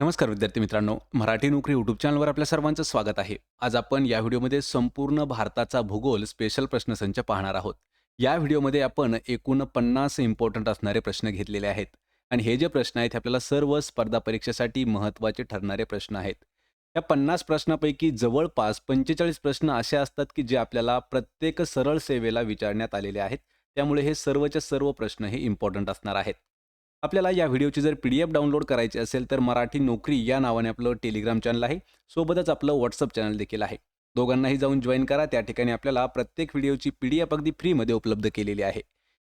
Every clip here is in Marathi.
नमस्कार विद्यार्थी मित्रांनो मराठी नोकरी यूट्यूब चॅनलवर आपल्या सर्वांचं स्वागत आहे. आज आपण या व्हिडिओमध्ये संपूर्ण भारताचा भूगोल स्पेशल प्रश्नसंच पाहणार आहोत. या व्हिडिओमध्ये आपण एकूण पन्नास इम्पॉर्टंट असणारे प्रश्न घेतलेले आहेत. आणि हे जे प्रश्न आहेत हे आपल्याला सर्व स्पर्धा परीक्षेसाठी महत्त्वाचे ठरणारे प्रश्न आहेत. या पन्नास प्रश्नापैकी जवळपास पंचेचाळीस प्रश्न असे असतात की जे आपल्याला प्रत्येक सरळ सेवेला विचारण्यात आलेले आहेत. त्यामुळे हे सर्वच्या सर्व प्रश्न हे इम्पॉर्टंट असणार आहेत. आपल्याला या व्हिडिओची जर पी डी एफ डाउनलोड करायची असेल तर मराठी नोकरी या नावाने आपलं टेलिग्राम चॅनल आहे. सोबतच आपलं व्हॉट्सअप चॅनल देखील आहे. दोघांनाही जाऊन जॉईन करा. त्या ठिकाणी आपल्याला प्रत्येक व्हिडिओची पी डी एफ अगदी फ्रीमध्ये उपलब्ध केलेली आहे.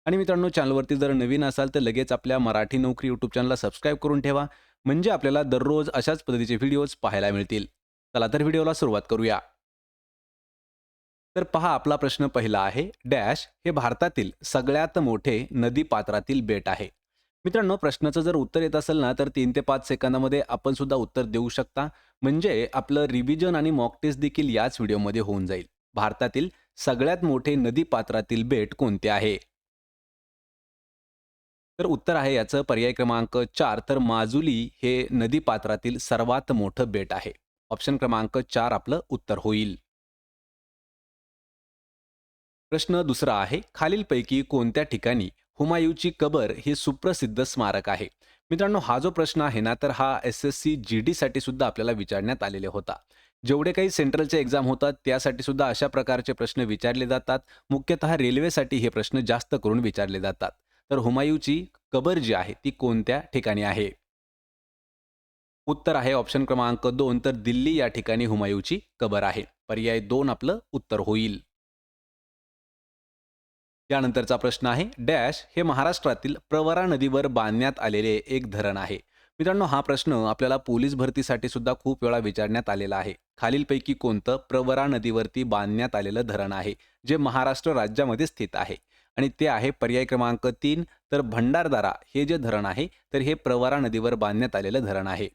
आणि मित्रांनो चॅनलवरती जर नवीन असाल तर लगेच आपल्या मराठी नोकरी यूट्यूब चॅनलला सबस्क्राईब करून ठेवा. म्हणजे आपल्याला दररोज अशाच पद्धतीचे व्हिडिओज पाहायला मिळतील. चला तर व्हिडिओला सुरुवात करूया. तर पहा आपला प्रश्न पहिला आहे डॅश हे भारतातील सगळ्यात मोठे नदी पात्रातील बेट आहे. मित्रांनो प्रश्नाचं जर उत्तर येत असेल ना तर तीन ते पाच सेकंदामध्ये आपण सुद्धा उत्तर देऊ शकता. म्हणजे आपलं रिव्हिजन आणि मॉक टेस्ट देखील याच व्हिडिओमध्ये होऊन जाईल. भारतातील सगळ्यात मोठे नदी पात्रातील बेट कोणते आहे? तर उत्तर आहे याचं पर्याय क्रमांक चार. तर माजुली हे नदी पात्रातील सर्वात मोठं बेट आहे. ऑप्शन क्रमांक चार आपलं उत्तर होईल. प्रश्न दुसरा आहे. खालीलपैकी कोणत्या ठिकाणी हुमायूची कबर हे सुप्रसिद्ध स्मारक आहे. मित्रांनो हा जो प्रश्न आहे ना तर हा S S C G D साठी सुद्धा आपल्याला विचारण्यात आलेले होता. जेवढे काही सेंट्रलचे एक्झाम होतात त्यासाठी सुद्धा अशा प्रकारचे प्रश्न विचारले जातात. मुख्यतः रेल्वेसाठी हे प्रश्न जास्त करून विचारले जातात. तर हुमायूची कबर जी आहे ती कोणत्या ठिकाणी आहे? उत्तर आहे ऑप्शन क्रमांक दोन तर दिल्ली या ठिकाणी हुमायूची कबर आहे. पर्याय दोन आपलं उत्तर होईल. त्यानंतरचा प्रश्न आहे डॅश हे महाराष्ट्रातील प्रवरा नदीवर बांधण्यात आलेले एक धरण आहे. मित्रांनो हा प्रश्न आपल्याला पोलीस भरतीसाठी सुद्धा खूप वेळा विचारण्यात आलेला आहे. खालीलपैकी कोणतं प्रवरा नदीवरती बांधण्यात आलेलं धरण आहे जे महाराष्ट्र राज्यामध्ये स्थित आहे? आणि ते आहे पर्याय क्रमांक तीन तर भंडारदारा हे जे धरण आहे तर हे प्रवरा नदीवर बांधण्यात आलेलं धरण आहे.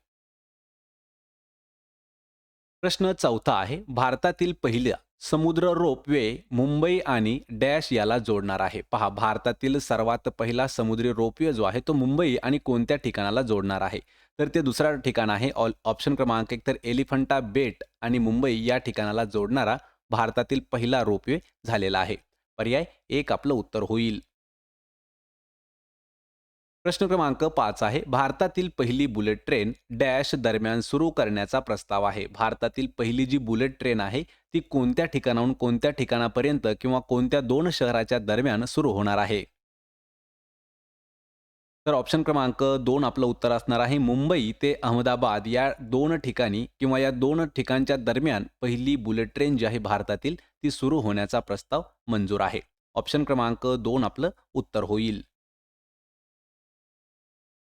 प्रश्न चौथा आहे भारतातील पहिल्या समुद्र रोपवे मुंबई आणि डॅश याला जोडणार आहे. पहा भारतातील सर्वात पहिला समुद्री रोपवे जो आहे तो मुंबई आणि कोणत्या ठिकाणाला जोडणार आहे? तर ते दुसरा ठिकाण आहे ऑल ऑप्शन क्रमांक एक तर एलिफंटा बेट आणि मुंबई या ठिकाणाला जोडणारा भारतातील पहिला रोपवे झालेला आहे. पर्याय एक आपलं उत्तर होईल. प्रश्न क्रमांक पाच आहे. भारतातील पहिली बुलेट ट्रेन डॅश दरम्यान सुरू करण्याचा प्रस्ताव आहे. भारतातील पहिली जी बुलेट ट्रेन आहे ती कोणत्या ठिकाणाहून कोणत्या ठिकाणापर्यंत किंवा कोणत्या दोन शहराच्या दरम्यान सुरू होणार आहे? तर ऑप्शन क्रमांक दोन आपलं उत्तर असणार आहे. मुंबई ते अहमदाबाद या दोन ठिकाणी किंवा या दोन ठिकाणच्या दरम्यान पहिली बुलेट ट्रेन जी आहे भारतातील ती सुरू होण्याचा प्रस्ताव मंजूर आहे. ऑप्शन क्रमांक दोन आपलं उत्तर होईल.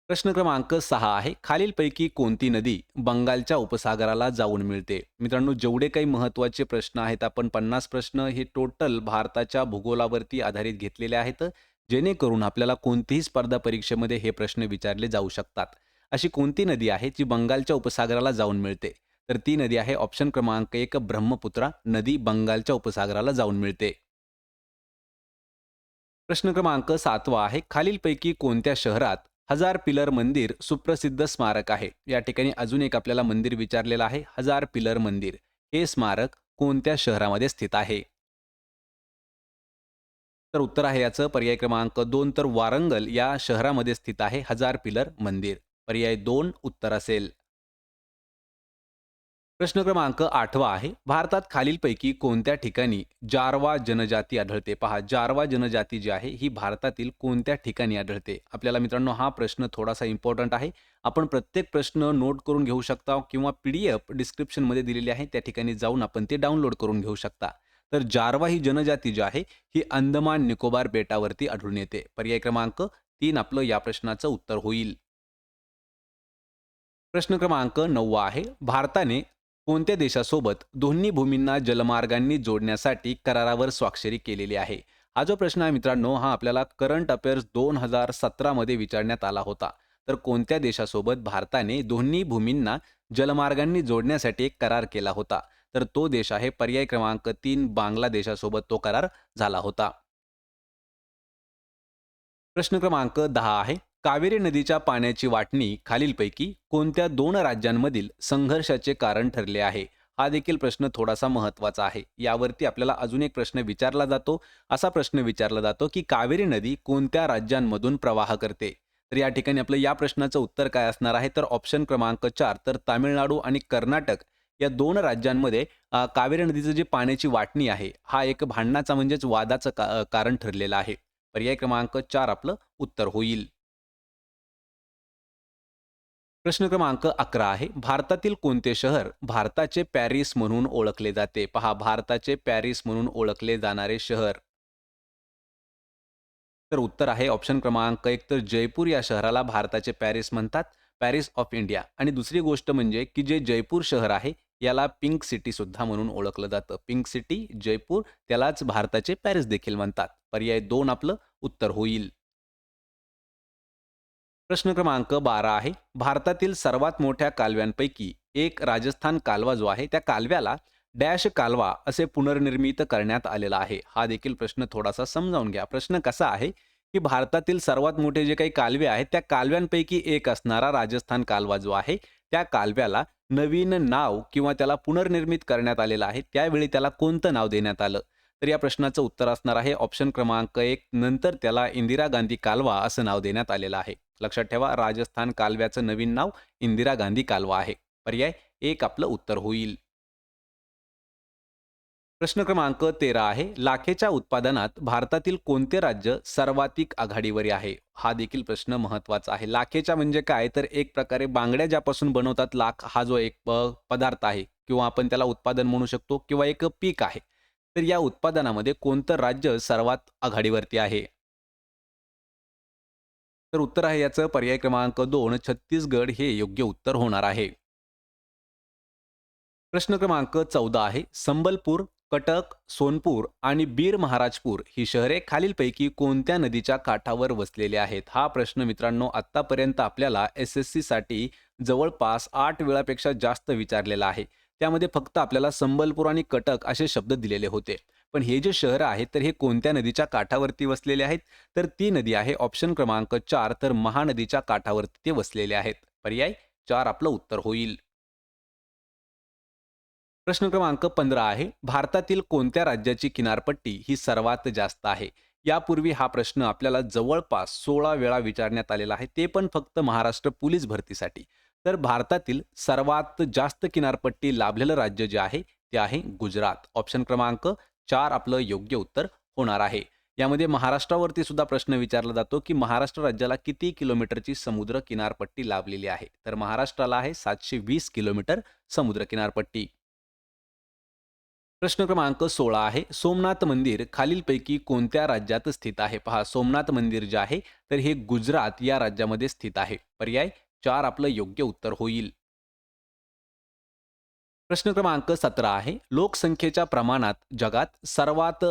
प्रश्न क्रमांक सहा आहे. खालीलपैकी कोणती नदी बंगालच्या उपसागराला जाऊन मिळते? मित्रांनो जेवढे काही महत्त्वाचे प्रश्न आहेत आपण पन्नास प्रश्न हे टोटल भारताच्या भूगोलावरती आधारित घेतलेले आहेत जेणेकरून आपल्याला कोणतीही स्पर्धा परीक्षेमध्ये हे प्रश्न विचारले जाऊ शकतात. अशी कोणती नदी आहे जी बंगालच्या उपसागराला जाऊन मिळते? तर ती नदी आहे ऑप्शन क्रमांक एक ब्रह्मपुत्रा. नदी बंगालच्या उपसागराला जाऊन मिळते. प्रश्न क्रमांक सातवा आहे. खालीलपैकी कोणत्या शहरात हजार पिलर मंदिर सुप्रसिद्ध स्मारक आहे. या ठिकाणी अजून एक आपल्याला मंदिर विचारलेलं आहे हजार पिलर मंदिर. हे स्मारक कोणत्या शहरामध्ये स्थित आहे? तर उत्तर आहे याचं पर्याय क्रमांक दोन तर वारंगल या शहरामध्ये स्थित आहे हजार पिलर मंदिर. पर्याय दोन उत्तर असेल. प्रश्न क्रमांक आठवा आहे. भारतात खालीलपैकी कोणत्या ठिकाणी जारवा जनजाती आढळते? पहा जारवा जनजाती जी आहे ही भारतातील कोणत्या ठिकाणी आढळते? आपल्याला मित्रांनो हा प्रश्न थोडासा इम्पॉर्टंट आहे. आपण प्रत्येक प्रश्न नोट करून घेऊ शकता किंवा पी डी एफ डिस्क्रिप्शनमध्ये दिलेली आहे. त्या ठिकाणी जाऊन आपण ते डाउनलोड करून घेऊ शकता. तर जारवा ही जनजाती जी आहे ही अंदमान निकोबार बेटावरती आढळून येते. पर्याय क्रमांक तीन आपलं या प्रश्नाचं उत्तर होईल. प्रश्न क्रमांक नववा आहे. भारताने कोणत्या देशासोबत दोन्ही भूमींना जलमार्गांनी जोडण्यासाठी करारावर स्वाक्षरी केलेली आहे? हा जो प्रश्न आहे मित्रांनो हा आपल्याला करंट अफेअर्स दोन हजार सतरामध्ये विचारण्यात आला होता. तर कोणत्या देशासोबत भारताने दोन्ही भूमींना जलमार्गांनी जोडण्यासाठी एक करार केला होता? तर तो देश आहे पर्याय क्रमांक तीन बांगलादेशासोबत तो करार झाला होता. प्रश्न क्रमांक दहा आहे. कावेरी नदीच्या पाण्याची वाटणी खालीलपैकी कोणत्या दोन राज्यांमधील संघर्षाचे कारण ठरले आहे? हा देखील प्रश्न थोडासा महत्त्वाचा आहे. यावरती आपल्याला अजून एक प्रश्न विचारला जातो. असा प्रश्न विचारला जातो की कावेरी नदी कोणत्या राज्यांमधून प्रवाह करते? तर या ठिकाणी आपलं या प्रश्नाचं उत्तर काय असणार आहे? तर ऑप्शन क्रमांक चार तर तामिळनाडू आणि कर्नाटक या दोन राज्यांमध्ये कावेरी नदीचं जी पाण्याची वाटणी आहे हा एक भांडणाचा म्हणजेच वादाचं का कारण ठरलेलं आहे. पर्याय क्रमांक चार आपलं उत्तर होईल. प्रश्न क्रमांक अकरा आहे. भारतातील कोणते शहर भारताचे पॅरिस म्हणून ओळखले जाते? पहा भारताचे पॅरिस म्हणून ओळखले जाणारे शहर. तर उत्तर आहे ऑप्शन क्रमांक एक तर जयपूर या शहराला भारताचे पॅरिस म्हणतात पॅरिस ऑफ इंडिया. आणि दुसरी गोष्ट म्हणजे की जे जयपूर शहर आहे याला पिंक सिटी सुद्धा म्हणून ओळखलं जातं. पिंक सिटी जयपूर त्यालाच भारताचे पॅरिस देखील म्हणतात. पर्याय दोन आपलं उत्तर होईल. प्रश्न क्रमांक बारा आहे. भारतातील सर्वात मोठ्या कालव्यांपैकी एक राजस्थान कालवा जो आहे त्या कालव्याला डॅश कालवा असे पुनर्निर्मित करण्यात आलेला आहे. हा देखील प्रश्न थोडासा समजावून घ्या. प्रश्न कसा आहे की भारतातील सर्वात मोठे जे काही कालवे आहेत त्या कालव्यांपैकी एक असणारा राजस्थान कालवा जो आहे त्या कालव्याला नवीन नाव किंवा त्याला पुनर्निर्मित करण्यात आलेलं आहे. त्यावेळी त्याला कोणतं नाव देण्यात आलं? तर या प्रश्नाचं उत्तर असणार आहे. ऑप्शन क्रमांक एक नंतर त्याला इंदिरा गांधी कालवा असं नाव देण्यात आलेलं आहे. लक्षात ठेवा राजस्थान कालव्याचं नवीन नाव इंदिरा गांधी कालवा आहे. पर्याय एक आपलं उत्तर होईल. प्रश्न क्रमांक तेरा आहे लाखेच्या उत्पादनात भारतातील कोणते राज्य सर्वाधिक आघाडीवर आहे? हा देखील प्रश्न महत्त्वाचा आहे. लाखेच्या म्हणजे काय? तर एक प्रकारे बांगड्या ज्यापासून बनवतात लाख हा जो एक पदार्थ आहे किंवा आपण त्याला उत्पादन म्हणू शकतो किंवा एक पीक आहे. तर या उत्पादनामध्ये कोणतं राज्य सर्वात आघाडीवरती आहे? तर उत्तर आहे याचं. पर्याय क्रमांक दोन छत्तीसगड हे योग्य उत्तर होणार आहे. प्रश्न क्रमांक चौदा आहे. संबलपूर कटक सोनपूर आणि बीर महाराजपूर ही शहरे खालीलपैकी कोणत्या नदीच्या काठावर वसलेली आहेत? हा प्रश्न मित्रांनो आत्तापर्यंत आपल्याला एस एससाठी जवळपास आठ वेळापेक्षा जास्त विचारलेला आहे. त्यामध्ये फक्त आपल्याला संबलपूर आणि कटक असे शब्द दिलेले होते. पण हे जे शहर आहे तर हे कोणत्या नदीच्या काठावरती वसलेले आहेत? तर ती नदी आहे ऑप्शन क्रमांक चार तर महानदीच्या काठावरती ते वसलेले आहेत. पर्याय चार आपलं उत्तर होईल. प्रश्न क्रमांक पंधरा आहे भारतातील कोणत्या राज्याची किनारपट्टी ही सर्वात जास्त आहे? यापूर्वी हा प्रश्न आपल्याला जवळपास सोळा वेळा विचारण्यात आलेला आहे ते पण फक्त महाराष्ट्र पोलीस भरतीसाठी. तर भारतातील सर्वात जास्त किनारपट्टी लाभलेलं राज्य जे आहे ते आहे गुजरात. ऑप्शन क्रमांक चार आपलं योग्य उत्तर होणार आहे. यामध्ये महाराष्ट्रावरती सुद्धा प्रश्न विचारला जातो की महाराष्ट्र राज्याला किती किलोमीटरची समुद्र किनारपट्टी लाभलेली आहे? तर महाराष्ट्राला आहे सातशे वीस किलोमीटर समुद्र किनारपट्टी. प्रश्न क्रमांक सोळा आहे. सोमनाथ मंदिर खालीलपैकी कोणत्या राज्यात स्थित आहे? पहा सोमनाथ मंदिर जे आहे तर हे गुजरात या राज्यामध्ये स्थित आहे. पर्याय चार आपलं योग्य उत्तर होईल. प्रश्न क्रमांक सतरा आहे. लोकसंख्येच्या प्रमाणात जगात सर्वात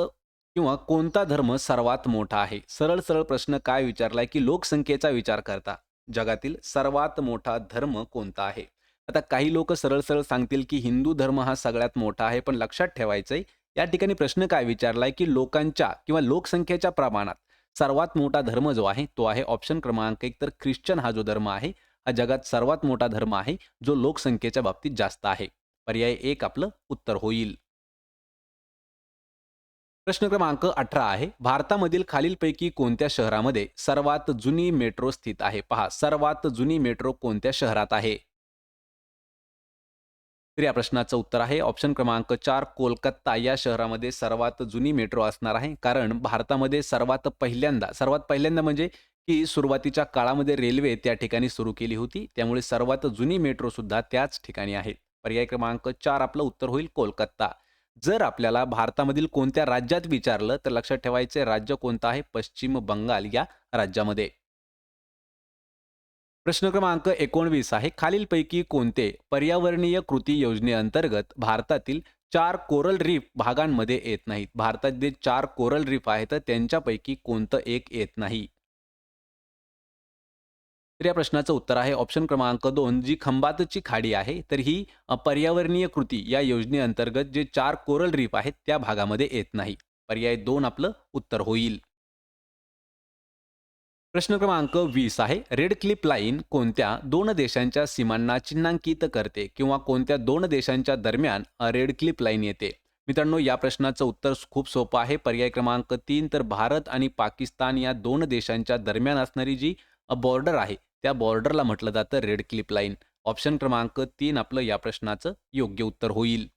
किंवा कोणता धर्म सर्वात मोठा आहे? सरळ सरळ प्रश्न काय विचारलाय की लोकसंख्येचा विचार करता? जगातील सर्वात मोठा धर्म कोणता आहे? आता काही लोक सरळ सरळ सांगतील की हिंदू धर्म हा सगळ्यात मोठा आहे पण लक्षात ठेवायचंय या ठिकाणी प्रश्न काय विचारलाय की लोकांच्या किंवा लोकसंख्येच्या प्रमाणात सर्वात मोठा धर्म जो आहे तो आहे ऑप्शन क्रमांक एक. तर ख्रिश्चन हा जो धर्म आहे हा जगात सर्वात मोठा धर्म आहे जो लोकसंख्येच्या बाबतीत जास्त आहे. पर्याय एक आपलं उत्तर होईल. प्रश्न क्रमांक अठरा आहे. भारतामधील खालीलपैकी कोणत्या शहरामध्ये सर्वात जुनी मेट्रो स्थित आहे? पहा सर्वात जुनी मेट्रो कोणत्या शहरात आहे? तर या प्रश्नाचं उत्तर आहे. ऑप्शन क्रमांक चार कोलकाता या शहरामध्ये सर्वात जुनी मेट्रो असणार आहे. कारण भारतामध्ये सर्वात पहिल्यांदा सर्वात पहिल्यांदा म्हणजे की सुरुवातीच्या काळामध्ये रेल्वे त्या ठिकाणी सुरू केली होती. त्यामुळे सर्वात जुनी मेट्रो सुद्धा त्याच ठिकाणी आहे पर्याय क्रमांक चार आपलं उत्तर होईल कोलकाता. जर आपल्याला भारतामधील कोणत्या राज्यात विचारलं तर लक्षात ठेवायचे राज्य कोणतं आहे? पश्चिम बंगाल या राज्यामध्ये. प्रश्न क्रमांक एकोणवीस आहे. खालीलपैकी कोणते पर्यावरणीय कृती योजनेअंतर्गत भारतातील चार कोरल रीफ भागांमध्ये येत नाहीत? भारतात जे चार कोरल रीफ आहेत त्यांच्यापैकी कोणतं एक येत नाही? तर या प्रश्नाचं उत्तर आहे ऑप्शन क्रमांक दोन जी खंबातची खाडी आहे तर ही पर्यावरणीय कृती या योजनेअंतर्गत जे चार कोरल रीफ आहेत त्या भागामध्ये येत नाही. पर्याय दोन आपलं उत्तर होईल. प्रश्न क्रमांक वीस आहे रेड क्लिप लाईन कोणत्या दोन देशांच्या सीमांना चिन्हांकित करते किंवा कोणत्या दोन देशांच्या दरम्यान रेड क्लिप लाईन येते? मित्रांनो या प्रश्नाचं उत्तर खूप सोपं आहे. पर्याय क्रमांक तीन तर भारत आणि पाकिस्तान या दोन देशांच्या दरम्यान असणारी जी बॉर्डर आहे त्या बॉर्डरला म्हटलं जातं रेड क्लिप लाईन. ऑप्शन क्रमांक तीन आपलं या प्रश्नाचं योग्य उत्तर होईल.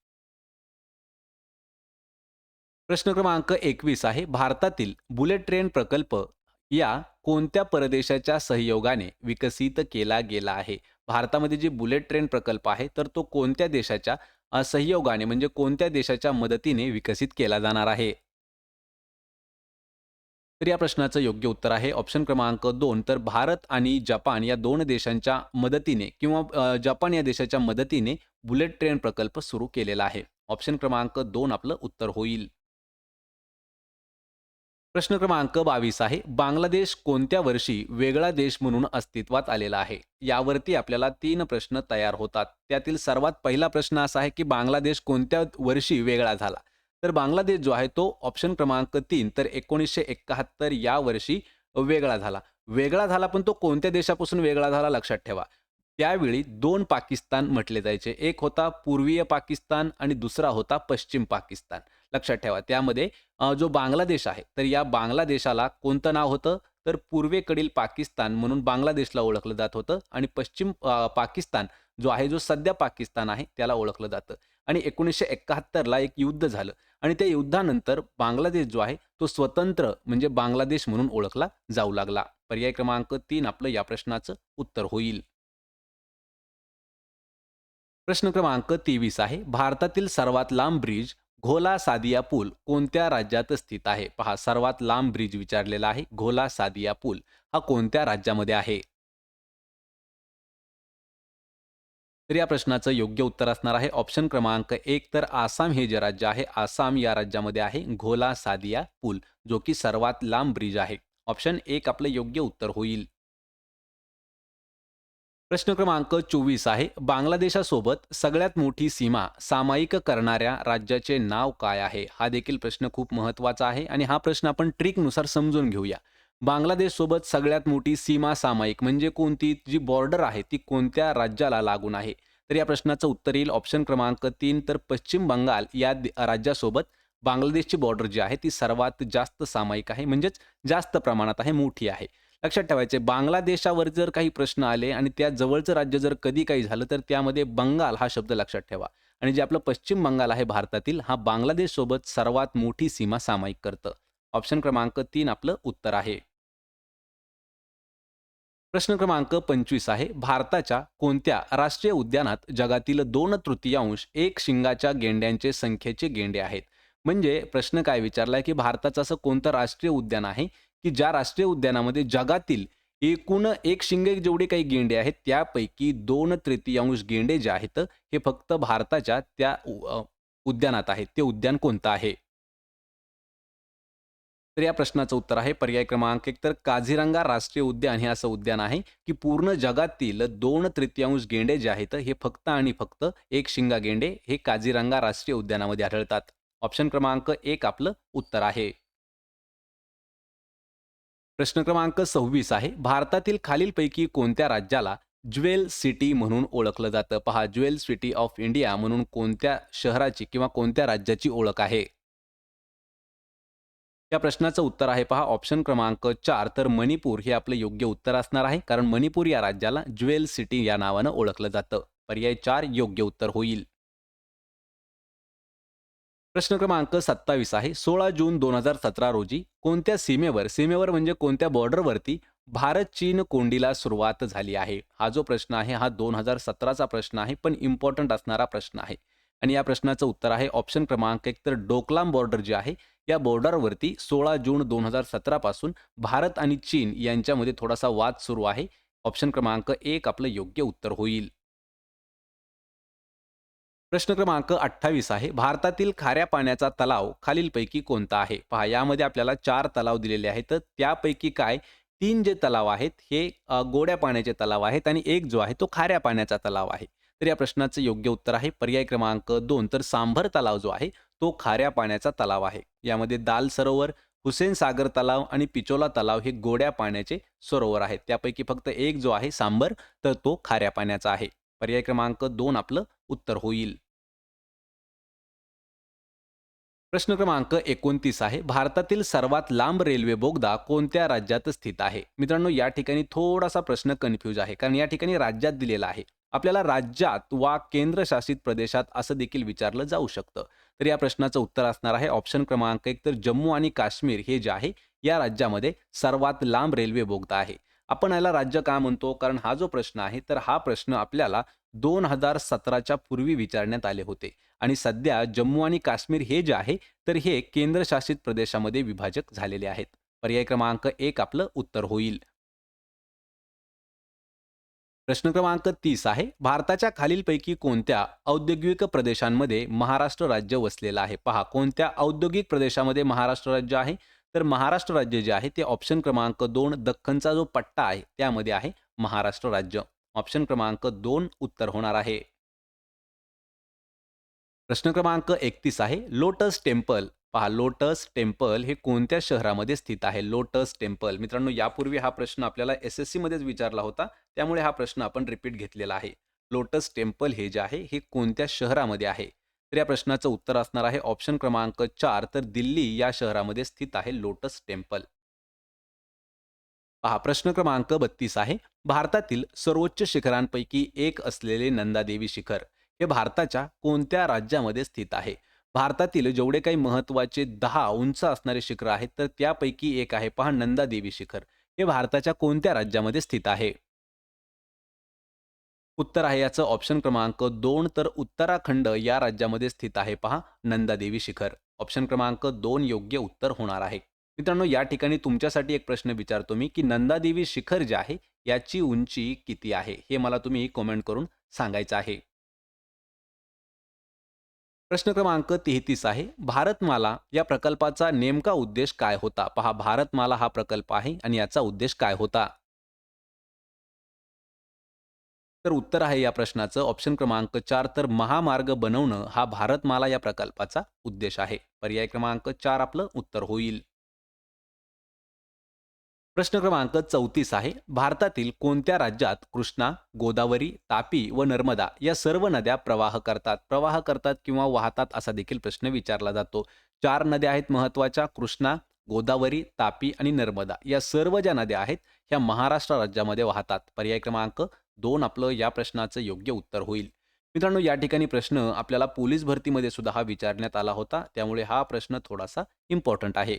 प्रश्न क्रमांक एकवीस आहे. भारतातील बुलेट ट्रेन प्रकल्प या कोणत्या परदेशाच्या सहयोगाने विकसित केला गेला आहे? भारतामध्ये जे बुलेट ट्रेन प्रकल्प आहे तर तो कोणत्या देशाच्या सहयोगाने म्हणजे कोणत्या देशाच्या मदतीने विकसित केला जाणार आहे? तर या प्रश्नाचं योग्य उत्तर आहे. ऑप्शन क्रमांक दोन. तर भारत आणि जपान या दोन देशांच्या मदतीने किंवा जपान या देशाच्या मदतीने बुलेट ट्रेन प्रकल्प सुरू केलेला आहे. ऑप्शन क्रमांक दोन आपलं उत्तर होईल. प्रश्न क्रमांक बावीस आहे. बांगलादेश कोणत्या वर्षी वेगळा देश म्हणून अस्तित्वात आलेला आहे? यावरती आपल्याला तीन प्रश्न तयार होतात. त्यातील सर्वात पहिला प्रश्न असा आहे की बांगलादेश कोणत्या वर्षी वेगळा झाला? तर बांगलादेश जो आहे तो ऑप्शन क्रमांक तीन तर एकोणीसशे एकाहत्तर या वर्षी वेगळा झाला. वेगळा झाला पण तो कोणत्या देशापासून वेगळा झाला लक्षात ठेवा. त्यावेळी दोन पाकिस्तान म्हटले जायचे. एक होता पूर्वीय पाकिस्तान आणि दुसरा होता पश्चिम पाकिस्तान. लक्षात ठेवा. त्यामध्ये जो बांगलादेश आहे तर या बांगलादेशाला कोणतं नाव होतं? तर पूर्वेकडील पाकिस्तान म्हणून बांगलादेशला ओळखलं जात होतं आणि पश्चिम पाकिस्तान जो आहे जो सध्या पाकिस्तान आहे त्याला ओळखलं जातं. आणि एकोणीसशे एकाहत्तरला एक युद्ध झालं. आणि त्या युद्धानंतर बांगलादेश जो आहे तो स्वतंत्र म्हणजे बांगलादेश म्हणून ओळखला जाऊ लागला. पर्याय क्रमांक तीन आपलं या प्रश्नाचं उत्तर होईल. प्रश्न क्रमांक तेवीस आहे. भारतातील सर्वात लांब ब्रिज घोला सादिया पूल कोणत्या राज्यात स्थित आहे? पहा सर्वात लांब ब्रिज विचारलेला आहे घोला सादिया पूल. हा कोणत्या राज्यामध्ये आहे? तर या प्रश्नाचं योग्य उत्तर असणार आहे. ऑप्शन क्रमांक एक तर आसाम हे जे राज्य आहे आसाम या राज्यामध्ये आहे. घोला सादिया पूल जो की सर्वात लांब ब्रिज आहे. ऑप्शन एक आपलं योग्य उत्तर होईल. प्रश्न क्रमांक चोवीस आहे. बांगलादेशासोबत सगळ्यात मोठी सीमा सामायिक करणाऱ्या राज्याचे नाव काय आहे? हा देखील प्रश्न खूप महत्त्वाचा आहे आणि हा प्रश्न आपण ट्रिकनुसार समजून घेऊया. बांगलादेशसोबत सगळ्यात मोठी सीमा सामायिक म्हणजे कोणती? जी बॉर्डर आहे ती कोणत्या राज्याला लागून आहे? तर या प्रश्नाचं उत्तर येईल ऑप्शन क्रमांक तीन तर पश्चिम बंगाल या राज्यासोबत बांगलादेशची बॉर्डर जी आहे ती सर्वात जास्त सामायिक आहे म्हणजेच जास्त प्रमाणात आहे मोठी आहे. लक्षात ठेवायचे बांगलादेशावर जर काही प्रश्न आले आणि त्या जवळचं राज्य जर कधी काही झालं तर त्यामध्ये बंगाल हा शब्द लक्षात ठेवा. आणि जे आपलं पश्चिम बंगाल आहे भारतातील हा बांगलादेशसोबत सर्वात मोठी सीमा सामायिक करतं. ऑप्शन क्रमांक तीन आपलं उत्तर आहे. प्रश्न क्रमांक पंचवीस आहे. भारताच्या कोणत्या राष्ट्रीय उद्यानात जगातील दोन तृतीयांश एक शिंगाच्या गेंड्यांचे संख्येचे गेंडे आहेत? म्हणजे प्रश्न काय विचारलाय की भारताचं असं कोणतं राष्ट्रीय उद्यान आहे की ज्या राष्ट्रीय उद्यानामध्ये जगातील एकूण एक शिंगे जेवढे काही गेंडे आहेत त्यापैकी दोन तृतीयांश गेंडे जे आहेत हे फक्त भारताच्या त्या उद्यानात आहेत. ते उद्यान कोणतं आहे? तर या प्रश्नाचं उत्तर आहे. पर्याय क्रमांक एक. तर काझीरंगा राष्ट्रीय उद्यान हे असं उद्यान आहे की पूर्ण जगातील दोन तृतीयांश गेंडे जे आहेत हे फक्त आणि फक्त एक शिंगा गेंडे हे काझीरंगा राष्ट्रीय उद्यानामध्ये आढळतात. ऑप्शन क्रमांक एक आपलं उत्तर आहे. प्रश्न क्रमांक सव्वीस आहे. भारतातील खालीलपैकी कोणत्या राज्याला ज्वेल सिटी म्हणून ओळखलं जातं? पहा ज्वेल सिटी ऑफ इंडिया म्हणून कोणत्या शहराची किंवा कोणत्या राज्याची ओळख आहे? या प्रश्नाचं उत्तर आहे पहा. ऑप्शन क्रमांक चार तर मणिपूर हे आपलं योग्य उत्तर असणार आहे. कारण मणिपूर या राज्याला ज्वेल सिटी या नावानं ओळखलं जातं. पर्याय चार योग्य उत्तर होईल. प्रश्न क्रमांक सत्तावीस आहे. सोळा जून दोन हजार सतरा रोजी कोणत्या सीमेवर सीमेवर म्हणजे कोणत्या बॉर्डरवरती भारत चीन कोंडीला सुरुवात झाली आहे? हा जो प्रश्न आहे हा दोन हजार सतराचा प्रश्न आहे पण इम्पॉर्टंट असणारा प्रश्न आहे. आणि या प्रश्नाचं उत्तर आहे ऑप्शन क्रमांक एक तर डोकलाम बॉर्डर जे आहे या बॉर्डरवरती सोळा जून दोन हजार सतरा पासून भारत आणि चीन यांच्यामध्ये थोडासा वाद सुरू आहे. ऑप्शन क्रमांक एक आपलं योग्य उत्तर होईल. प्रश्न क्रमांक अठ्ठावीस आहे. भारतातील खाऱ्या पाण्याचा तलाव खालीलपैकी कोणता आहे? पहा यामध्ये आपल्याला चार तलाव दिलेले आहेत. तर त्यापैकी काय? तीन जे तलाव आहेत हे गोड्या पाण्याचे तलाव आहेत आणि एक जो आहे तो खाऱ्या पाण्याचा तलाव आहे. तर या प्रश्नाचं योग्य उत्तर आहे. पर्याय क्रमांक दोन. तर सांभर तलाव जो आहे तो खाऱ्या पाण्याचा तलाव आहे. यामध्ये दाल सरोवर हुसेन सागर तलाव आणि पिचोला तलाव हे गोड्या पाण्याचे सरोवर आहेत. त्यापैकी फक्त एक जो आहे सांबर तर तो खाऱ्या पाण्याचा आहे. पर्याय क्रमांक दोन आपलं उत्तर होईल. प्रश्न क्रमांक एकोणतीस आहे. भारतातील सर्वात लांब रेल्वे बोगदा कोणत्या राज्यात स्थित आहे? मित्रांनो या ठिकाणी थोडासा प्रश्न कन्फ्यूज आहे. कारण या ठिकाणी राज्यात दिलेला आहे. आपल्याला राज्यात वा केंद्रशासित प्रदेशात असं देखील विचारलं जाऊ शकतं. तर या प्रश्नाचं उत्तर असणार आहे. ऑप्शन क्रमांक एक तर जम्मू आणि काश्मीर हे जे आहे या राज्यामध्ये सर्वात लांब रेल्वे बोगदा आहे. आपण याला राज्य का म्हणतो? कारण हा जो प्रश्न आहे तर हा प्रश्न आपल्याला दोन हजार सतराच्या पूर्वी विचारण्यात आले होते. आणि सध्या जम्मू आणि काश्मीर हे जे आहे तर हे केंद्रशासित प्रदेशामध्ये विभाजक झालेले आहेत. पर्याय क्रमांक एक आपलं उत्तर होईल. प्रश्न क्रमांक तीस आहे. भारताच्या खालीलपैकी कोणत्या औद्योगिक प्रदेशांमध्ये महाराष्ट्र राज्य वसलेलं आहे? पहा कोणत्या औद्योगिक प्रदेशामध्ये महाराष्ट्र राज्य आहे? तर महाराष्ट्र राज्य जे आहे ते ऑप्शन क्रमांक दोन दख्खनचा जो पट्टा आहे त्यामध्ये आहे महाराष्ट्र राज्य. ऑप्शन क्रमांक दोन उत्तर होणार आहे. प्रश्न क्रमांक एकतीस आहे. लोटस टेम्पल पहा लोटस टेम्पल हे कोणत्या शहरामध्ये स्थित आहे? लोटस टेम्पल मित्रांनो यापूर्वी हा प्रश्न आपल्याला एस एस सी मध्येच विचारला होता. त्यामुळे हा प्रश्न आपण रिपीट घेतलेला आहे. लोटस टेम्पल हे जे आहे हे कोणत्या शहरामध्ये आहे? तर या प्रश्नाचं उत्तर असणार आहे ऑप्शन क्रमांक चार तर दिल्ली या शहरामध्ये स्थित आहे लोटस टेम्पल पहा प्रश्न क्रमांक बत्तीस आहे. भारतातील सर्वोच्च शिखरांपैकी एक असलेले नंदादेवी शिखर हे भारताच्या कोणत्या राज्यामध्ये स्थित आहे? भारतातील जेवढे काही महत्त्वाचे दहा उंच असणारे शिखर आहेत तर त्यापैकी एक आहे. पहा नंदादेवी शिखर हे भारताच्या कोणत्या राज्यामध्ये स्थित आहे? उत्तर आहे याचं ऑप्शन क्रमांक दोन तर उत्तराखंड या राज्यामध्ये स्थित आहे. पहा नंदादेवी शिखर. ऑप्शन क्रमांक दोन योग्य उत्तर होणार आहे. मित्रांनो या ठिकाणी तुमच्यासाठी एक प्रश्न विचारतो मी की नंदादेवी शिखर जे आहे याची उंची किती आहे? हे मला तुम्ही कॉमेंट करून सांगायचं आहे. प्रश्न क्रमांक तेहतीस आहे. भारतमाला या प्रकल्पाचा नेमका उद्देश काय होता? पहा भारतमाला हा प्रकल्प आहे आणि याचा उद्देश काय होता? तर उत्तर आहे या प्रश्नाचं. ऑप्शन क्रमांक चार तर महामार्ग बनवणं हा भारतमाला या प्रकल्पाचा उद्देश आहे. पर्याय क्रमांक चार आपलं उत्तर होईल. प्रश्न क्रमांक चौतीस आहे. भारतातील कोणत्या राज्यात कृष्णा गोदावरी तापी व नर्मदा या सर्व नद्या प्रवाह करतात? प्रवाह करतात किंवा वाहतात असा देखील प्रश्न विचारला जातो. चार नद्या आहेत महत्त्वाच्या कृष्णा गोदावरी तापी आणि नर्मदा या सर्व ज्या नद्या आहेत ह्या महाराष्ट्र राज्यामध्ये वाहतात. पर्याय क्रमांक दोन आपलं या प्रश्नाचं योग्य उत्तर होईल. मित्रांनो या ठिकाणी प्रश्न आपल्याला पोलीस भरतीमध्ये सुद्धा हा विचारण्यात आला होता. त्यामुळे हा प्रश्न थोडासा इम्पॉर्टंट आहे.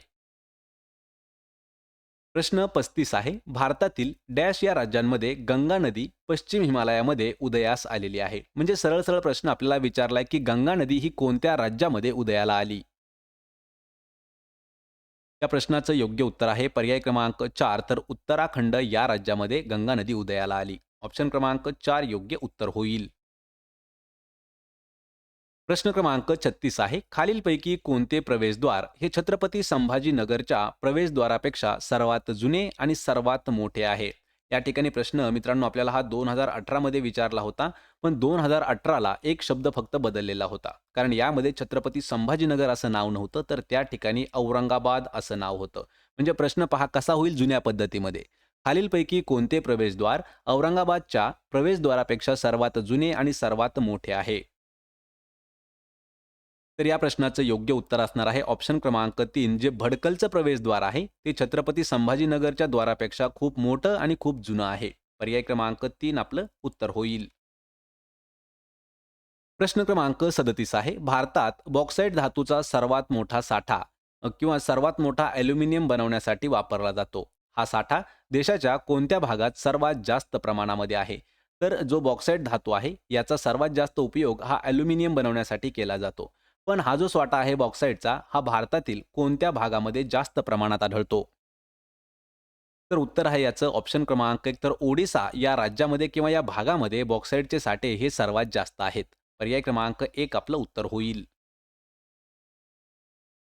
प्रश्न पस्तीस आहे. भारतातील डॅश या राज्यांमध्ये गंगा नदी पश्चिम हिमालयामध्ये उदयास आलेली आहे. म्हणजे सरळ सरळ प्रश्न आपल्याला विचारलाय की गंगा नदी ही कोणत्या राज्यामध्ये उदयाला आली? या प्रश्नाचं योग्य उत्तर आहे. पर्याय क्रमांक चार तर उत्तराखंड या राज्यामध्ये गंगा नदी उदयाला आली. ऑप्शन क्रमांक चार योग्य उत्तर होईल. प्रश्न क्रमांक छत्तीस आहे. खालीलपैकी कोणते प्रवेशद्वार हे छत्रपती संभाजीनगरच्या प्रवेशद्वारापेक्षा सर्वात जुने आणि सर्वात मोठे आहे? या ठिकाणी प्रश्न मित्रांनो आपल्याला हा दोन हजार अठरामध्ये विचारला होता पण दोन हजार अठराला एक शब्द फक्त बदललेला होता. कारण यामध्ये छत्रपती संभाजीनगर असं नाव नव्हतं तर त्या ठिकाणी औरंगाबाद असं नाव होतं. म्हणजे प्रश्न पहा कसा होईल जुन्या पद्धतीमध्ये. खालीलपैकी कोणते प्रवेशद्वार औरंगाबादच्या प्रवेशद्वारापेक्षा सर्वात जुने आणि सर्वात मोठे आहे? तर या प्रश्नाचं योग्य उत्तर असणार आहे. ऑप्शन क्रमांक तीन जे भडकलचं प्रवेशद्वार आहे ते छत्रपती संभाजीनगरच्या द्वारापेक्षा खूप मोठं आणि खूप जुनं आहे. पर्याय क्रमांक तीन आपलं उत्तर होईल. प्रश्न क्रमांक सदतीस आहे. भारतात बॉक्साईट धातूचा सर्वात मोठा साठा किंवा सर्वात मोठा ॲल्युमिनियम बनवण्यासाठी वापरला जातो. हा साठा देशाच्या कोणत्या भागात सर्वात जास्त प्रमाणामध्ये आहे? तर जो बॉक्साईट धातू आहे याचा सर्वात जास्त उपयोग हा ॲल्युमिनियम बनवण्यासाठी केला जातो. पण हा जो स्वाटा आहे बॉक्साईटचा हा भारतातील कोणत्या भागामध्ये जास्त प्रमाणात आढळतो? तर उत्तर आहे याचं ऑप्शन क्रमांक एक. तर ओडिसा या राज्यामध्ये किंवा या भागामध्ये बॉक्साईटचे साठे हे सर्वात जास्त आहेत. पर्याय क्रमांक एक आपलं उत्तर होईल.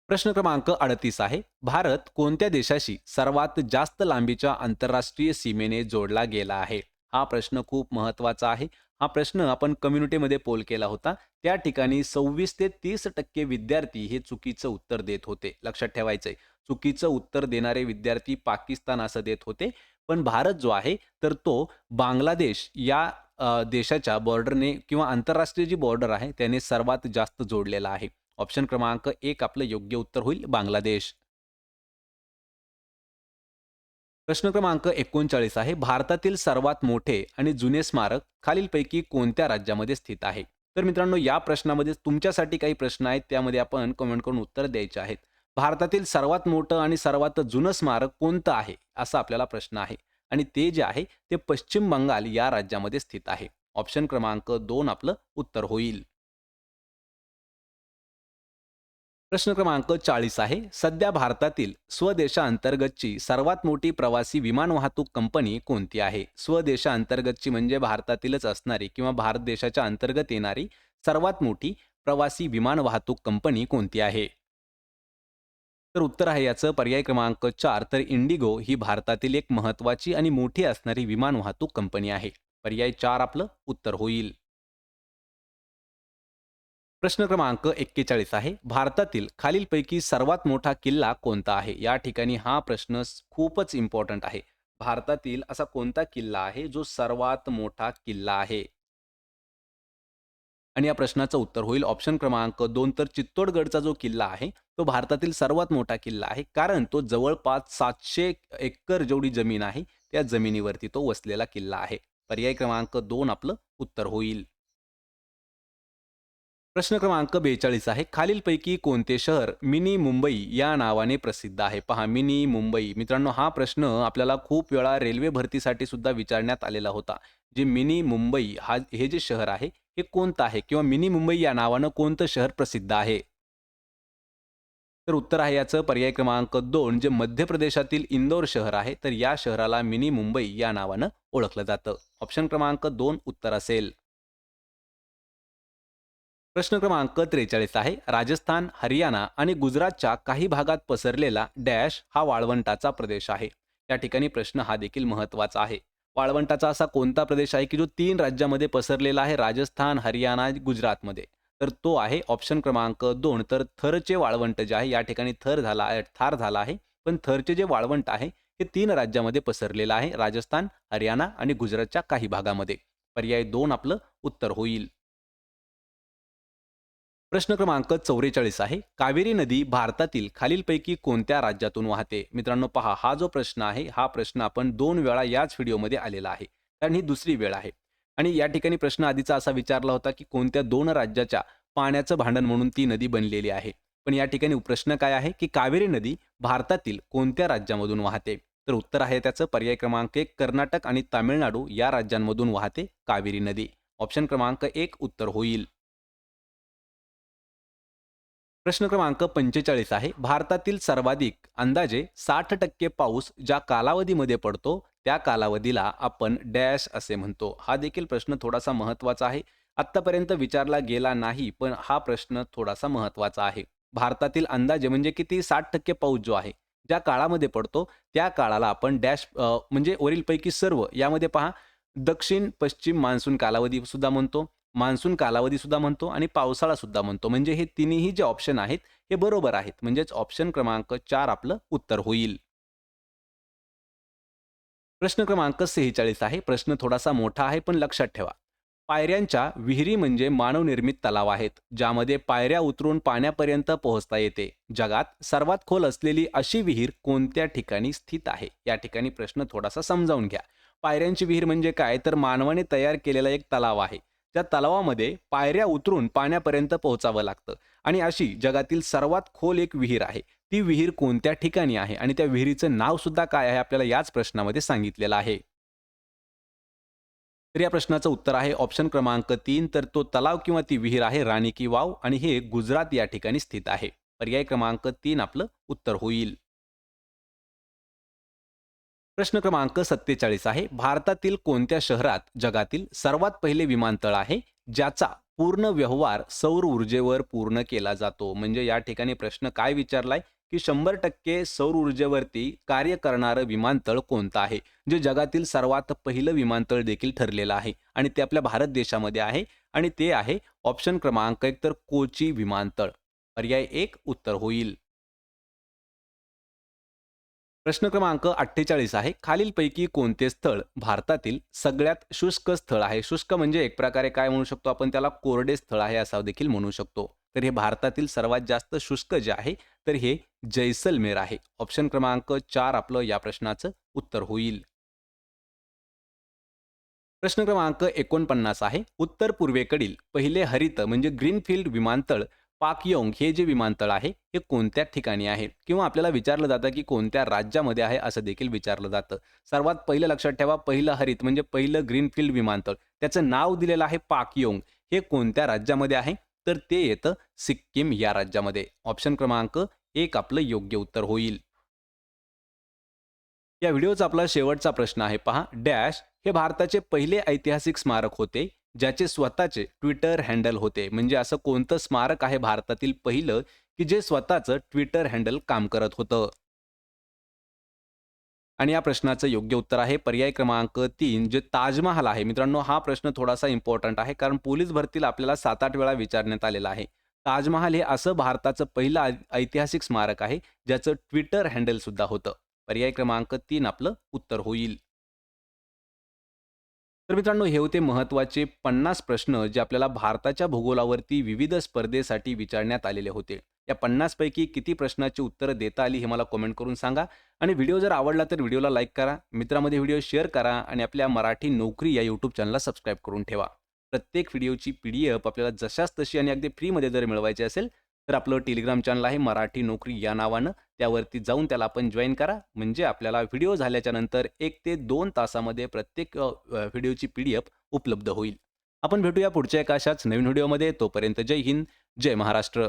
प्रश्न क्रमांक अडतीस आहे. भारत कोणत्या देशाशी सर्वात जास्त लांबीच्या आंतरराष्ट्रीय सीमेने जोडला गेला आहे? हा प्रश्न खूप महत्त्वाचा आहे. हा प्रश्न आपण कम्युनिटीमध्ये पोल केला होता. त्या ठिकाणी सव्वीस ते तीस टक्के विद्यार्थी हे चुकीचं उत्तर देत होते. लक्षात ठेवायचंय. चुकीचं उत्तर देणारे विद्यार्थी पाकिस्तान असं देत होते. पण भारत जो आहे तर तो बांगलादेश या देशाच्या बॉर्डरने किंवा आंतरराष्ट्रीय जी बॉर्डर आहे त्याने सर्वात जास्त जोडलेला आहे. ऑप्शन क्रमांक एक आपलं योग्य उत्तर होईल बांगलादेश. प्रश्न क्रमांक एकोणचाळीस आहे. भारतातील सर्वात मोठे आणि जुने स्मारक खालीलपैकी कोणत्या राज्यामध्ये स्थित आहे? तर मित्रांनो या प्रश्नामध्ये तुमच्यासाठी काही प्रश्न आहेत त्यामध्ये आपण कमेंट करून उत्तर द्यायचे आहेत. भारतातील सर्वात मोठं आणि सर्वात जुनं स्मारक कोणतं आहे असा आपल्याला प्रश्न आहे. आणि ते जे आहे ते पश्चिम बंगाल या राज्यामध्ये स्थित आहे. ऑप्शन क्रमांक दोन आपलं उत्तर होईल. प्रश्न क्रमांक चाळीस आहे. सध्या भारतातील स्वदेशांतर्गतची सर्वात मोठी प्रवासी विमान वाहतूक कंपनी कोणती आहे? स्वदेशांतर्गतची म्हणजे भारतातीलच असणारी किंवा भारत देशाच्या अंतर्गत येणारी सर्वात मोठी प्रवासी विमान वाहतूक कंपनी कोणती आहे? तर उत्तर आहे याचं. पर्याय क्रमांक चार तर इंडिगो ही भारतातील एक महत्वाची आणि मोठी असणारी विमान वाहतूक कंपनी आहे. पर्याय चार आपलं उत्तर होईल. प्रश्न क्रमांक एक्केचाळीस आहे. भारतातील खालीलपैकी सर्वात मोठा किल्ला कोणता आहे? या ठिकाणी हा प्रश्न खूपच इम्पॉर्टंट आहे. भारतातील असा कोणता किल्ला आहे जो सर्वात मोठा किल्ला आहे? आणि या प्रश्नाचं उत्तर होईल. ऑप्शन क्रमांक दोन तर चित्तोडगडचा जो किल्ला आहे तो भारतातील सर्वात मोठा किल्ला आहे. कारण तो जवळपास सातशे एकर जेवढी जमीन आहे त्या जमिनीवरती तो वसलेला किल्ला आहे. पर्याय क्रमांक दोन आपलं उत्तर होईल. प्रश्न क्रमांक बेचाळीस आहे. खालीलपैकी कोणते शहर मिनी मुंबई या नावाने प्रसिद्ध आहे? पहा मिनी मुंबई. मित्रांनो हा प्रश्न आपल्याला खूप वेळा रेल्वे भरतीसाठी सुद्धा विचारण्यात आलेला होता. जे मिनी मुंबई हा हे जे शहर आहे हे कोणतं आहे? किंवा मिनी मुंबई या नावानं कोणतं शहर प्रसिद्ध आहे? तर उत्तर आहे याचं. पर्याय क्रमांक दोन जे मध्य प्रदेशातील इंदोर शहर आहे तर या शहराला मिनी मुंबई या नावानं ओळखलं जातं. ऑप्शन क्रमांक दोन उत्तर असेल. प्रश्न क्रमांक त्रेचाळीस आहे. राजस्थान हरियाणा आणि गुजरातच्या काही भागात पसरलेला डॅश हा वाळवंटाचा प्रदेश आहे. या ठिकाणी प्रश्न हा देखील महत्त्वाचा आहे. वाळवंटाचा असा कोणता प्रदेश आहे की जो तीन राज्यामध्ये पसरलेला आहे? राजस्थान हरियाणा गुजरातमध्ये. तर तो आहे ऑप्शन क्रमांक दोन. तर थरचे वाळवंट जे आहे या ठिकाणी थर झाला आहे थार झाला आहे. पण थरचे जे वाळवंट आहे हे तीन राज्यामध्ये पसरलेलं आहे. राजस्थान हरियाणा आणि गुजरातच्या काही भागामध्ये. पर्याय दोन आपलं उत्तर होईल. प्रश्न क्रमांक चौवेचाळीस आहे. कावेरी नदी भारतातील खालीलपैकी कोणत्या राज्यातून वाहते? मित्रांनो पहा हा जो प्रश्न आहे हा प्रश्न आपण दोन वेळा याच व्हिडिओमध्ये आलेला आहे. कारण ही दुसरी वेळ आहे. आणि या ठिकाणी प्रश्न आधीचा असा विचारला होता की कोणत्या दोन राज्याच्या पाण्याचं भांडण म्हणून ती नदी बनलेली आहे? पण या ठिकाणी प्रश्न काय आहे की कावेरी नदी भारतातील कोणत्या राज्यामधून वाहते? तर उत्तर आहे त्याचं पर्याय क्रमांक एक कर्नाटक आणि तामिळनाडू या राज्यांमधून वाहते कावेरी नदी. ऑप्शन क्रमांक एक उत्तर होईल. प्रश्न क्रमांक पंचेचाळीस आहे. भारतातील सर्वाधिक अंदाजे साठ टक्के पाऊस ज्या कालावधीमध्ये पडतो त्या कालावधीला आपण डॅश असे म्हणतो. हा देखील प्रश्न थोडासा महत्त्वाचा आहे. आत्तापर्यंत विचारला गेला नाही पण हा प्रश्न थोडासा महत्त्वाचा आहे. भारतातील अंदाजे म्हणजे किती? साठ टक्के पाऊस जो आहे ज्या काळामध्ये पडतो त्या काळाला आपण डॅश म्हणजे वरीलपैकी सर्व यामध्ये पहा दक्षिण पश्चिम मान्सून कालावधी सुद्धा म्हणतो. मान्सून कालावधी सुद्धा म्हणतो आणि पावसाळा सुद्धा म्हणतो. म्हणजे हे तिन्ही जे ऑप्शन आहेत हे बरोबर आहेत. म्हणजेच ऑप्शन क्रमांक चार आपलं उत्तर होईल. प्रश्न क्रमांक सेहेचाळीस आहे. प्रश्न थोडासा मोठा आहे पण लक्षात ठेवा. पायऱ्यांच्या विहिरी म्हणजे मानवनिर्मित तलाव आहेत ज्यामध्ये पायऱ्या उतरून पाण्यापर्यंत पोहोचता येते. जगात सर्वात खोल असलेली अशी विहीर कोणत्या ठिकाणी स्थित आहे? या ठिकाणी प्रश्न थोडासा समजावून घ्या. पायऱ्यांची विहीर म्हणजे काय? तर मानवाने तयार केलेला एक तलाव आहे. त्या तलावामध्ये पायऱ्या उतरून पाण्यापर्यंत पोहोचावं लागतं. आणि अशी जगातील सर्वात खोल एक विहीर आहे. ती विहीर कोणत्या ठिकाणी आहे? आणि त्या विहिरीचं नाव सुद्धा काय आहे? आपल्याला याच प्रश्नामध्ये सांगितलेलं आहे. तर या प्रश्नाचं उत्तर आहे ऑप्शन क्रमांक तीन. तर तो तलाव किंवा ती विहीर आहे राणी की वाव. आणि हे गुजरात या ठिकाणी स्थित आहे. पर्याय क्रमांक तीन आपलं उत्तर होईल. प्रश्न क्रमांक सत्तेचाळीस आहे. भारतातील कोणत्या शहरात जगातील सर्वात पहिले विमानतळ आहे? ज्याचा पूर्ण व्यवहार सौर ऊर्जेवर पूर्ण केला जातो. म्हणजे या ठिकाणी प्रश्न काय विचारलाय? की शंभर टक्के सौर ऊर्जेवरती कार्य करणारं विमानतळ कोणतं आहे? जे जगातील सर्वात पहिलं विमानतळ देखील ठरलेलं आहे आणि ते आपल्या भारत देशामध्ये आहे आणि ते आहे ऑप्शन क्रमांक एक तर कोची विमानतळ. पर्याय एक उत्तर होईल. प्रश्न क्रमांक अठ्ठेचाळीस आहे. खालीलपैकी कोणते स्थळ भारतातील सगळ्यात शुष्क स्थळ आहे? शुष्क म्हणजे एक प्रकारे काय म्हणू शकतो आपण? त्याला कोरडे स्थळ आहे असं देखील म्हणू शकतो. तर हे भारतातील सर्वात जास्त शुष्क जे आहे तर हे जैसलमेर आहे. ऑप्शन क्रमांक चार आपलं या प्रश्नाचं उत्तर होईल. प्रश्न क्रमांक एकोणपन्नास आहे. उत्तर पूर्वेकडील पहिले हरित म्हणजे ग्रीनफील्ड विमानतळ पाकयोंग हे जे विमानतळ आहे हे कोणत्या ठिकाणी आहे? किंवा आपल्याला विचारलं जातं की कोणत्या राज्यामध्ये आहे असं देखील विचारलं जातं. सर्वात पहिलं लक्षात ठेवा पहिलं हरित म्हणजे पहिलं ग्रीनफील्ड विमानतळ. त्याचं नाव दिलेलं आहे पाकयोंग. हे कोणत्या राज्यामध्ये आहे? तर ते येतं सिक्कीम या राज्यामध्ये. ऑप्शन क्रमांक एक आपलं योग्य उत्तर होईल. या व्हिडिओचा आपला शेवटचा प्रश्न आहे. पहा डॅश हे भारताचे पहिले ऐतिहासिक स्मारक होते. ज्याचे स्वतःचे ट्विटर हँडल होते. म्हणजे असं कोणतं स्मारक आहे भारतातील पहिलं की जे स्वतःचं ट्विटर हँडल काम करत होतं? आणि या प्रश्नाचं योग्य उत्तर आहे पर्याय क्रमांक तीन जे ताजमहाल आहे. मित्रांनो हा प्रश्न थोडासा इम्पॉर्टंट आहे कारण पोलीस भरतीला आपल्याला सात आठ वेळा विचारण्यात आलेला आहे. ताजमहाल हे असं भारताचं पहिलं ऐतिहासिक स्मारक आहे ज्याचं ट्विटर हँडल सुद्धा होतं. पर्याय क्रमांक तीन आपलं उत्तर होईल. तर मित्रांनो हे होते महत्त्वाचे पन्नास प्रश्न जे आपल्याला भारताच्या भूगोलावरती विविध स्पर्धेसाठी विचारण्यात आलेले होते. या पन्नासपैकी किती प्रश्नाची उत्तरं देता आली हे मला कमेंट करून सांगा. आणि व्हिडिओ जर आवडला तर व्हिडिओला लाईक करा मित्रामध्ये व्हिडिओ शेअर करा आणि आपल्या मराठी नोकरी या यूट्यूब चॅनलला सबस्क्राईब करून ठेवा. प्रत्येक व्हिडिओची पी डी एफ आपल्याला जशाच तशी आणि अगदी फ्रीमध्ये जर मिळवायची असेल तर आपलं टेलिग्राम चॅनल आहे मराठी नोकरी या नावानं. त्यावरती जाऊन त्याला आपण जॉईन करा. म्हणजे आपल्याला व्हिडिओ झाल्याच्यानंतर एक ते दोन तासामध्ये प्रत्येक व्हिडिओची पी डी एफ उपलब्ध होईल. आपण भेटूया पुढच्या एका अशाच नवीन व्हिडिओमध्ये तोपर्यंत जय हिंद जय महाराष्ट्र.